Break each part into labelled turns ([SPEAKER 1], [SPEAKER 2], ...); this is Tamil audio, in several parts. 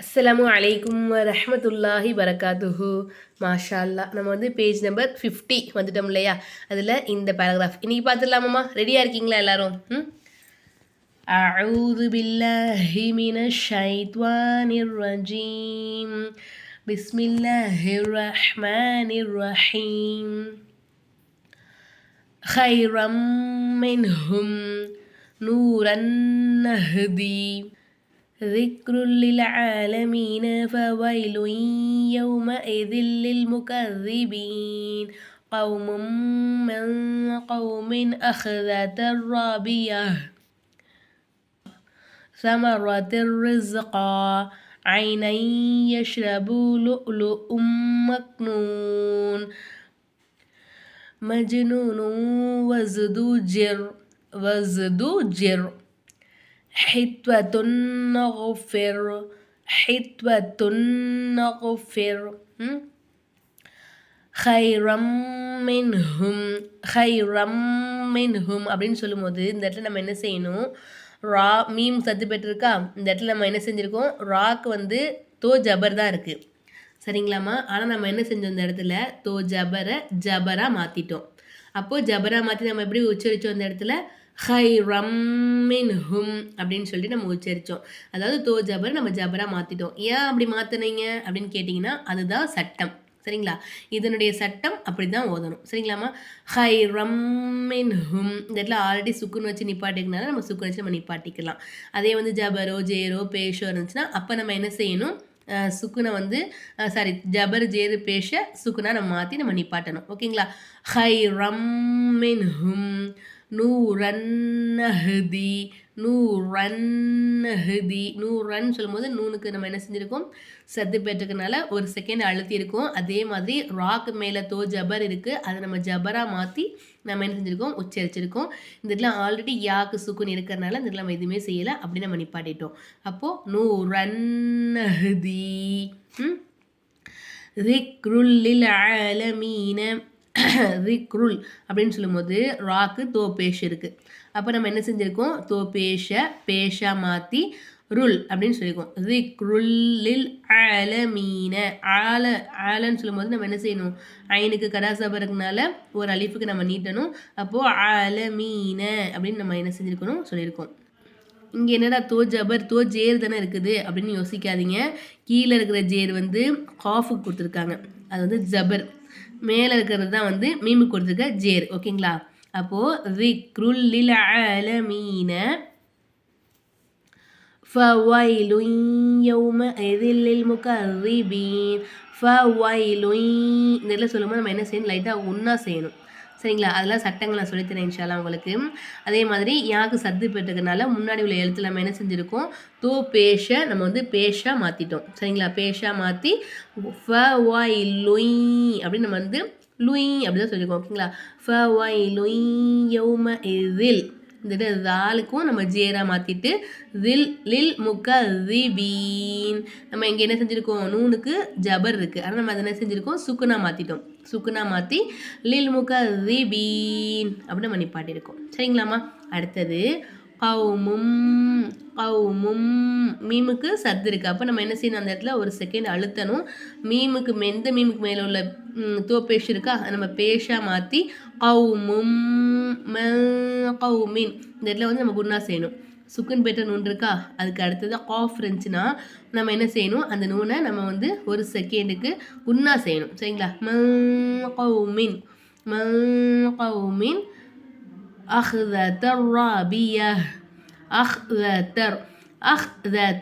[SPEAKER 1] அஸ்ஸலாமு அலைக்கும் ரஹ்மத்துல்லாஹி வரகாத்துஹு மாஷா அல்லா நம்ம வந்து பேஜ் நம்பர் ஃபிஃப்டி வந்துட்டோம் இல்லையா அதில் இந்த பேராகிராஃப் இன்றைக்கி பார்த்துடலாமாம்மா ரெடியாக இருக்கீங்களா எல்லாரும் ம் أعوذ بالله من الشيطان الرجيم بسم الله الرحمن الرحيم خيرا منهم نورا نهدي ذكر للعالمين فويل يومئذ للمكذبين. قوم من قوم أخذت الرابية ثمرة الرزق. عينا يشرب لؤلؤ مكنون. مجنون وزدوجر وزدوجر ஹித்வதுன் நகுஃபிர் ஹித்வதுன் நகுஃபிர் ஹைரம் மின்ஹும் ஹைரம் மின்ஹும் அப்படின்னு சொல்லும்போது இந்த இடத்துல நம்ம என்ன செய்யணும்? ரா மீம் சத்து பெற்றிருக்கா? இந்த இடத்துல நம்ம என்ன செஞ்சுருக்கோம்? ராக்கு வந்து தோ ஜபர் தான் இருக்குது சரிங்களாம்மா? ஆனால் நம்ம என்ன செஞ்சோம் இந்த இடத்துல? தோ ஜபரை ஜபராக மாற்றிட்டோம் அப்போது ஜபராக மாற்றி நம்ம எப்படி உச்சரித்தோம் இந்த இடத்துல? ஹை ரம்மின் ஹும் அப்படின்னு சொல்லிட்டு நம்ம உச்சரித்தோம் அதாவது தோ ஜபர் நம்ம ஜபராக மாற்றிட்டோம் ஏன் அப்படி மாற்றினீங்க அப்படின்னு கேட்டிங்கன்னா அதுதான் சட்டம். சரிங்களா? இதனுடைய சட்டம் அப்படி தான் ஓதணும். சரிங்களாம்மா? ஹை ரம்மின் ஹும் இந்த இடத்துல ஆல்ரெடி சுக்குன்னு வச்சு நிப்பாட்டிக்கனால நம்ம சுக்குன்னு வச்சு நம்ம நிப்பாட்டிக்கலாம். அதே வந்து ஜபரோ ஜேரோ பேஷோ இருந்துச்சுன்னா அப்போ நம்ம என்ன செய்யணும்? சுக்குனை வந்து சாரி ஜபர் ஜேரு பேஷ சுக்குனா நம்ம மாற்றி நம்ம நிப்பாட்டணும். ஓகேங்களா? ஹை ரம்மின் ஹும் நூரன்னஹதி நூரன்னஹதி நூரன் சொல்லும்போது நூனுக்கு நம்ம என்ன செஞ்சுருக்கோம்? சத்து பெற்றுக்கனால ஒரு செகண்ட் அழுத்தி இருக்கும் அதே மாதிரி ராக்கு மேலே தோ ஜபர் இருக்குது அதை நம்ம ஜபராக மாற்றி நம்ம என்ன செஞ்சுருக்கோம்? உச்சரிச்சிருக்கோம். இந்த இடத்துல ஆல்ரெடி யாக்கு சுக்குன்னு இருக்கிறனால இந்த இடத்துல நம்ம எதுவுமே செய்யலை. அப்படி நம்ம நிப்பாட்டிட்டோம். அப்போது நூரன்னஹதி ரிக்ருல்லில் ஆலமீன. ரிக்ருல் அப்படின்னு சொல்லும்போது ராக்கு தோ பேஷ் இருக்குது அப்போ நம்ம என்ன செஞ்சுருக்கோம்? தோ பேஷ பேஷா மாற்றி ருல் அப்படின்னு சொல்லியிருக்கோம் ரிக்ருல்லில் ஆலமீன ஆல ஆலன்னு சொல்லும்போது நம்ம என்ன செய்யணும்? ஐனுக்கு கடாசபருக்குனால ஒரு அழிப்புக்கு நம்ம நீட்டணும். அப்போது ஆலமீன அப்படின்னு நம்ம என்ன செஞ்சுருக்கணும்? சொல்லியிருக்கோம் இங்கே என்னடா தோ ஜபர் தோ ஜேர் தானே இருக்குது அப்படின்னு யோசிக்காதீங்க கீழே இருக்கிற ஜேர் வந்து காஃபுக்கு கொடுத்துருக்காங்க அது வந்து ஜபர் மேலே இருக்கிறது தான் வந்து மீமு கொடுத்துருக்க ஜேர் ஓகேங்களா அப்போது ரிக்ருல்லில் ஆலமீன فويل يومئذ للمكذبين فويل இந்த இதில் சொல்லும்போது நம்ம என்ன செய்யணும் லைட்டாக ஒன்றா செய்யணும் சரிங்களா? அதெல்லாம் சட்டங்கள் நான் சொல்லித்தரேன் இன்ஷாலாம் உங்களுக்கு. அதே மாதிரி யாருக்கு சத்து பெற்றதுனால முன்னாடி உள்ள எழுத்துல நம்ம என்ன செஞ்சுருக்கோம்? தோ பேஷ நம்ம வந்து பேஷா மாற்றிட்டோம் சரிங்களா? பேஷா மாற்றி ஃப ஒய் லொய் அப்படின்னு நம்ம வந்து லுய் அப்படி தான் சொல்லியிருக்கோம் ஓகேங்களா? ஃப ஒய் லுயி யௌம இதில். இந்த தாலுக்கும் நம்ம ஜேரா மாற்றிட்டு தில் லில் முக்க பீன் நம்ம இங்கே என்ன செஞ்சுருக்கோம்? நூனுக்கு ஜபர் இருக்குது ஆனால் நம்ம அதை என்ன செஞ்சுருக்கோம்? சுக்குனா மாற்றிட்டோம் சுக்குனா மாற்றி லில் முக்க பீன் அப்படின்னு நம்ம நிப்பாட்டியிருக்கோம் சரிங்களாம்மா? அடுத்தது கவுமும் கவுமும் மீமுக்கு சத்து இருக்குது அப்போ நம்ம என்ன செய்யணும்? அந்த இடத்துல ஒரு செகண்ட் அழுத்தணும். மீமுக்கு எந்த மீமுக்கு மேலே உள்ள தோ பேஷ் இருக்கா? நம்ம பேஷாக மாற்றி கவுமும் கவுமீன் இந்த இடத்துல வந்து நம்ம குன்னா செய்யணும். சுக்குன் பெற்ற நூன் இருக்கா? அதுக்கு அடுத்தது ஆஃப் இருந்துச்சுன்னா நம்ம என்ன செய்யணும்? அந்த நூனை நம்ம வந்து ஒரு செகண்டுக்கு குன்னா செய்யணும். சரிங்களா? ம கவுமின் ம கவுமின் அஹ்தர் ராபியா அஹ்தர் அஹ்தர்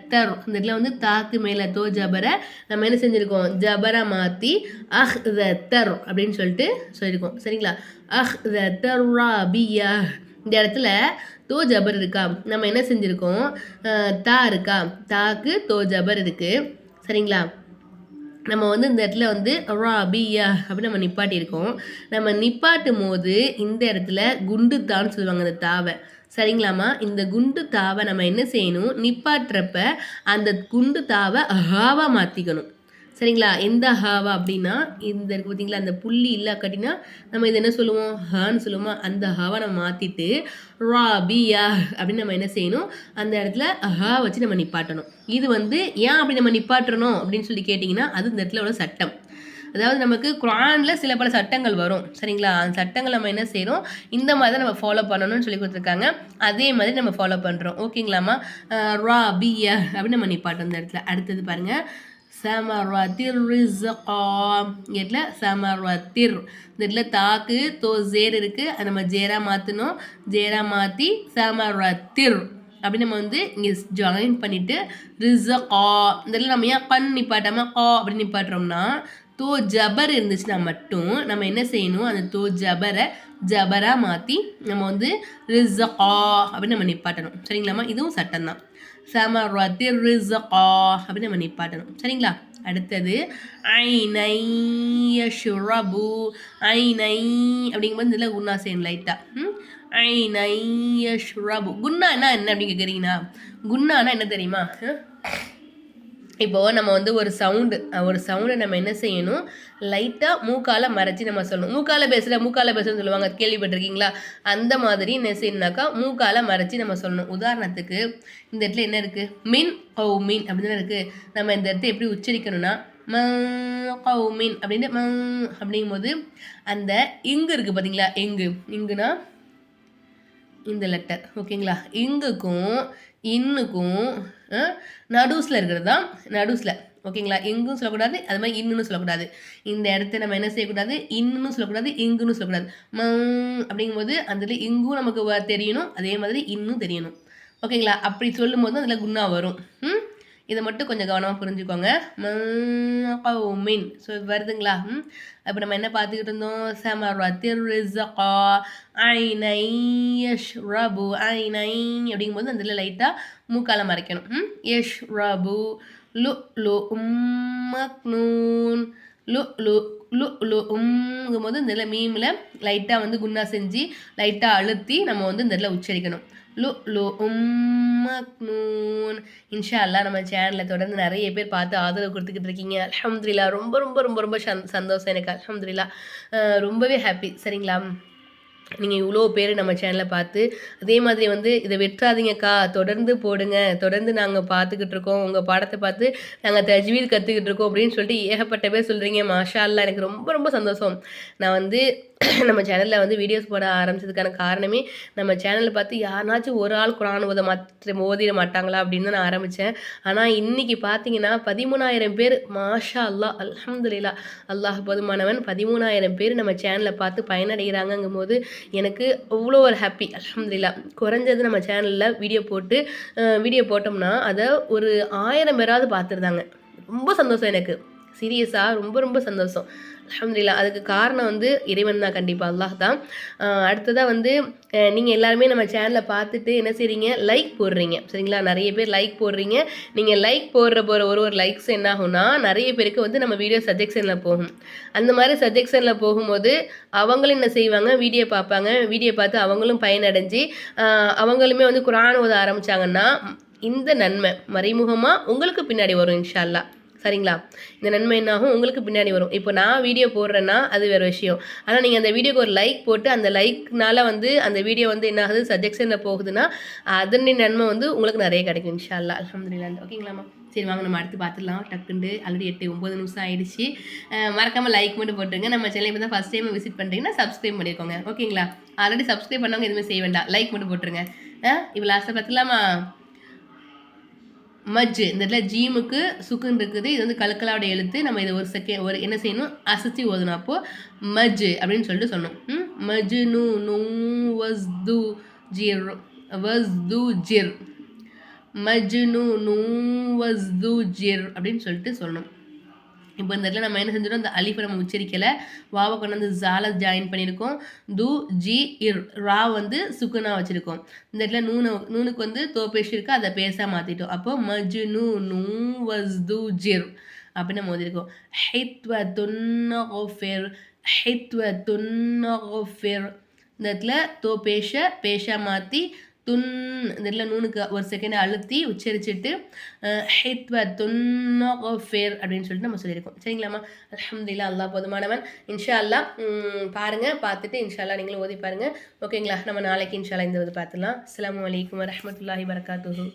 [SPEAKER 1] இந்த இடத்துல வந்து தாக்கு மேலே தோ ஜபரை. நம்ம என்ன செஞ்சுருக்கோம்? ஜபரை மாற்றி அஹ் தர் அப்படின்னு சொல்லிட்டு சொல்லியிருக்கோம் சரிங்களா? அஹ் தர் ராபியா இந்த இடத்துல தோ ஜபர் இருக்கா? நம்ம என்ன செஞ்சுருக்கோம்? தா இருக்கா? தாக்கு தோ ஜபர் இருக்குது சரிங்களா? நம்ம வந்து இந்த இடத்துல வந்து ராபியா அப்படின்னு நம்ம நிப்பாட்டியிருக்கோம். நம்ம நிப்பாட்டும் போது இந்த இடத்துல குண்டு தான்னு சொல்லுவாங்க அந்த தாவை. சரிங்களாம்மா? இந்த குண்டு தாவை நம்ம என்ன செய்யணும்? நிப்பாட்டுறப்ப அந்த குண்டு தாவை ஹாவாக மாற்றிக்கணும் சரிங்களா? எந்த ஹாவா அப்படின்னா இந்த இருக்கு பார்த்தீங்களா அந்த புள்ளி இல்லை கட்டினா நம்ம இது என்ன சொல்லுவோம்? ஹான்னு சொல்லுவோமா? அந்த ஹாவை நம்ம மாற்றிட்டு ரா பி யா அப்படின்னு நம்ம என்ன செய்யணும்? அந்த இடத்துல ஹா வச்சு நம்ம நிப்பாட்டணும். இது வந்து ஏன் அப்படி நம்ம நிப்பாட்டணும் அப்படின்னு சொல்லி கேட்டிங்கன்னா அது இந்த இடத்துல உள்ள சட்டம். அதாவது நமக்கு குரானில் சில பல சட்டங்கள் வரும். சரிங்களா? அந்த சட்டங்கள் நம்ம என்ன செய்கிறோம் இந்த மாதிரி தான் நம்ம ஃபாலோ பண்ணணும்னு சொல்லி கொடுத்துருக்காங்க. அதே மாதிரி நம்ம ஃபாலோ பண்ணுறோம் ஓகேங்களாம்மா ரா பி அப்படின்னு நம்ம நிப்பாட்டோம் இந்த இடத்துல. அடுத்தது பாருங்கள் சமரத்திர் ரிசகா இதில் சமரத்திர் இந்த இடத்துல தாக்கு தோ ஜேர் இருக்குது அதை நம்ம ஜேரா மாற்றணும் ஜேரா மாற்றி சமரத்திர் அப்படி நம்ம வந்து இங்கே ஜாயின் பண்ணிவிட்டு ரிசகா இந்த இடத்துல நம்ம ஏன் கண் நிப்பாட்டாமல் கா அப்படின்னு நிப்பாட்டுறோம்னா தோ ஜபர் இருந்துச்சுன்னா மட்டும் நம்ம என்ன செய்யணும்? அந்த தோ ஜபரை ஜபராக மாற்றி நம்ம வந்து ரிசகா அப்படின்னு நம்ம நிப்பாட்டணும். சரிங்களாம்மா? இதுவும் சட்டம் தான் சமரத்தி ரிசகா அப்படின்னு நம்ம நிப்பாட்டணும். சரிங்களா? அடுத்தது ஐ நைய ஷுரபு ஐ நை அப்படிங்கும்போது இதில் குன்னா செய்யணும் லைட்டாக ஐ நைய ஷுரபு குன்னா என்ன என்ன அப்படின்னு கேட்குறீங்கன்னா குன்னானா என்ன தெரியுமா? இப்போது நம்ம வந்து ஒரு சவுண்டு ஒரு சவுண்டை நம்ம என்ன செய்யணும்? லைட்டாக மூக்கால் மறைச்சி நம்ம சொல்லணும். மூக்கால் பேசுகிற மூக்கால் பேசுகிறேன்னு சொல்லுவாங்க. கேள்விப்பட்டிருக்கீங்களா? அந்த மாதிரி என்ன செய்யணுனாக்கா மூக்கால் மறைச்சி நம்ம சொல்லணும். உதாரணத்துக்கு இந்த இடத்துல என்ன இருக்குது மின் ஓ மீன் அப்படின்னு இருக்குது நம்ம இந்த இடத்த எப்படி உச்சரிக்கணும்னா ம மீன் அப்படின்னு ம அப்படிங்கும்போது அந்த இங்கு இருக்குது பார்த்தீங்களா எங்கு இங்குனா இந்த லெட்டர் ஓகேங்களா? இங்குக்கும் இன்னுக்கும் நடுஸில் இருக்கிறது? தான் நடுஸில் ஓகேங்களா? எங்கும் சொல்லக்கூடாது அது மாதிரி இன்னுன்னு சொல்லக்கூடாது. இந்த இடத்த நம்ம என்ன செய்யக்கூடாது? இன்னுன்னு சொல்லக்கூடாது இங்குன்னு சொல்லக்கூடாது. அப்படிங்கும்போது அந்த இங்கும் நமக்கு தெரியணும் அதே மாதிரி இன்னும் தெரியணும். ஓகேங்களா? அப்படி சொல்லும் போது அதில் குண்ணா வரும். ம்? இதை மட்டும் கொஞ்சம் கவனமாக புரிஞ்சுக்கோங்க. மீன் ஸோ வருதுங்களா? ம். அப்போ நம்ம என்ன பார்த்துக்கிட்டு இருந்தோம்? சமரத்திர் ரிசகா ஐ நை யஷ் ரபு ஐ நை அப்படிங்கும்போது அந்த லைட்டாக மூக்கால மறைக்கணும். ம். யஷ் ரபு லு லு உம் லு லு லு லு உம்ங்கும் போது இந்த மீமில் லைட்டாக வந்து குன்னா செஞ்சு லைட்டாக அழுத்தி நம்ம வந்து இந்த இதில் உச்சரிக்கணும். லு லு உம்மக்னூன். இன்ஷா அல்லா நம்ம சேனலில் தொடர்ந்து நிறைய பேர் பார்த்து ஆதரவு கொடுத்துக்கிட்டு இருக்கீங்க. அலமதுல்லா ரொம்ப ரொம்ப ரொம்ப ரொம்ப சந்தோஷம் எனக்கு. அலமதுல்லா ரொம்பவே ஹாப்பி சரிங்களா? நீங்கள் இவ்வளோ பேர் நம்ம சேனலை பார்த்து அதே மாதிரி வந்து இதை வெற்றாதீங்கக்கா தொடர்ந்து போடுங்க தொடர்ந்து நாங்கள் பார்த்துக்கிட்டு இருக்கோம் உங்கள் பாடத்தை பார்த்து நாங்கள் தஜ்வீர் கற்றுக்கிட்டு இருக்கோம் அப்படின்னு சொல்லிட்டு ஏகப்பட்ட பேர் சொல்கிறீங்க மாஷா அல்லா எனக்கு ரொம்ப ரொம்ப சந்தோஷம். நான் வந்து நம்ம சேனலில் வந்து வீடியோஸ் போட ஆரம்பிச்சதுக்கான காரணமே நம்ம சேனலில் பார்த்து யாருனாச்சும் ஒரு ஆள் குரான் ஓத மாற்ற ஓதிட மாட்டாங்களா அப்படின்னு நான் ஆரம்பித்தேன் ஆனால் இன்றைக்கி பார்த்தீங்கன்னா பதிமூணாயிரம் பேர் மாஷா அல்லா அலமதுல்லா அல்லாஹ் போதுமானவன் பதிமூணாயிரம் பேர் நம்ம சேனலில் பார்த்து பயனடைகிறாங்கங்கும் போது எனக்கு அவ்வளோ ஒரு ஹாப்பி அலமதுல்லா குறைஞ்சது நம்ம சேனலில் வீடியோ போட்டு வீடியோ போட்டோம்னா அதை ஒரு ஆயிரம் பேராவது பார்த்துருந்தாங்க. ரொம்ப சந்தோஷம் எனக்கு. சீரியஸாக ரொம்ப ரொம்ப சந்தோஷம். அலமதுல்லா அதுக்கு காரணம் வந்து இறைவன் தான் கண்டிப்பாக அல்லாஹ் தான். அடுத்ததாக வந்து நீங்கள் எல்லாருமே நம்ம சேனலை பார்த்துட்டு என்ன செய்கிறீங்க லைக் போடுறீங்க. சரிங்களா? நிறைய பேர் லைக் போடுறீங்க. நீங்கள் லைக் போடுற போகிற ஒரு ஒரு லைக்ஸ் என்ன ஆகும்னா நிறைய பேருக்கு வந்து நம்ம வீடியோ சஜெக்ஷனில் போகும். அந்த மாதிரி சஜெக்ஷனில் போகும்போது அவங்களும் என்ன செய்வாங்க? வீடியோ பார்ப்பாங்க. வீடியோ பார்த்து அவங்களும் பயனடைஞ்சு அவங்களுமே வந்து குரான் ஓத ஆரம்பித்தாங்கன்னா இந்த நன்மை மறைமுகமாக உங்களுக்கு பின்னாடி வரும் இன்ஷால்லா சரிங்களா? இந்த நன்மை என்னாகும்? உங்களுக்கு பின்னாடி வரும். இப்போ நான் வீடியோ போடுறேன்னா அது வேறு விஷயம். ஆனால் நீங்கள் அந்த வீடியோக்கு ஒரு லைக் போட்டு அந்த லைக்னால் வந்து அந்த வீடியோ வந்து என்ன ஆகுது? சஜெக்ஷனில் போகுதுன்னா அதனுடைய நன்மை வந்து உங்களுக்கு நிறைய கிடைக்கும் இன்ஷால்லா அலமதுல்லா ஓகேங்களாம்மா? சரி வாங்க நம்ம அடுத்து பார்த்துடலாம். டக்குண்டு ஆல்ரெடி எட்டு ஒம்பது நிமிஷம் ஆயிடுச்சு. மறக்காமல் லைக் மட்டும் போட்டுருங்க. நம்ம சேனல் இப்போ தான் ஃபஸ்ட் டைம் விசிட் பண்ணுறீங்கன்னா சப்ஸ்கிரைப் பண்ணியிருக்கோங்க ஓகேங்களா? ஆல்ரெடி சப்ஸ்கிரைப் பண்ணவங்க எதுவுமே செய்ய வேண்டாம். லைக் மட்டும் போட்டுருங்க. இப்போ லாஸ்ட்டாக பார்த்துலாமா மஜ் இந்த இடத்துல ஜீமுக்கு சுக்குன்னு இருக்குது இது வந்து கலக்கலாவோட எழுத்து. நம்ம இதை ஒரு செகண்ட் ஒரு என்ன செய்யணும்? அசத்தி ஓதணும். அப்போது மஜ் அப்படின்னு சொல்லிட்டு சொன்னோம் மஜ் நூ நூ வஸ் து ஜிர் வஸ் து ஜிர். மஜ் நூ நூ வஸ் து ஜிர் அப்படின்னு சொல்லிட்டு சொல்லணும். இப்போ இந்த இடத்துல நம்ம என்ன செஞ்சிடும் அந்த அலிஃபை நம்ம உச்சரிக்கலை. வாவை கொண்டு வந்து ஜால ஜாயின் பண்ணியிருக்கோம். து ஜி இர் ரா வந்து சுக்குனா வச்சுருக்கோம். இந்த இடத்துல நூனு நூனுக்கு வந்து தோப்பேஷ் இருக்குது அதை பேச மாற்றிட்டோம் அப்போ மஜு நூ நூ வஸ் து ஜிர் அப்படின்னு நம்ம ஓதிருக்கோம் ஹைத்வ துன்ன ஓஃபேர் ஹைத்வ துன்ன ஓஃபேர் இந்த இடத்துல தோ பேஷ பேஷா மாற்றி துன் இந்த நூனுக்கு ஒரு செகண்ட் அழுத்தி உச்சரிச்சுட்டு ஹித்வ துன்னோஃபேர் அப்படின்னு சொல்லிட்டு நம்ம சொல்லியிருக்கோம். சரிங்களாம்மா? அலமதுல்லா அல்லா போதுமானவன். இன்ஷா அல்லா பாருங்கள் பார்த்துட்டு இன்ஷா அல்லா நீங்களும் ஓதி பாருங்கள் ஓகேங்களா? நம்ம நாளைக்கு இன்ஷா அல்லா இந்த இது பார்த்துலாம் அஸ்லாம் வலைக்கம் வரமத்துல்லாஹி வரகாத்துஹூ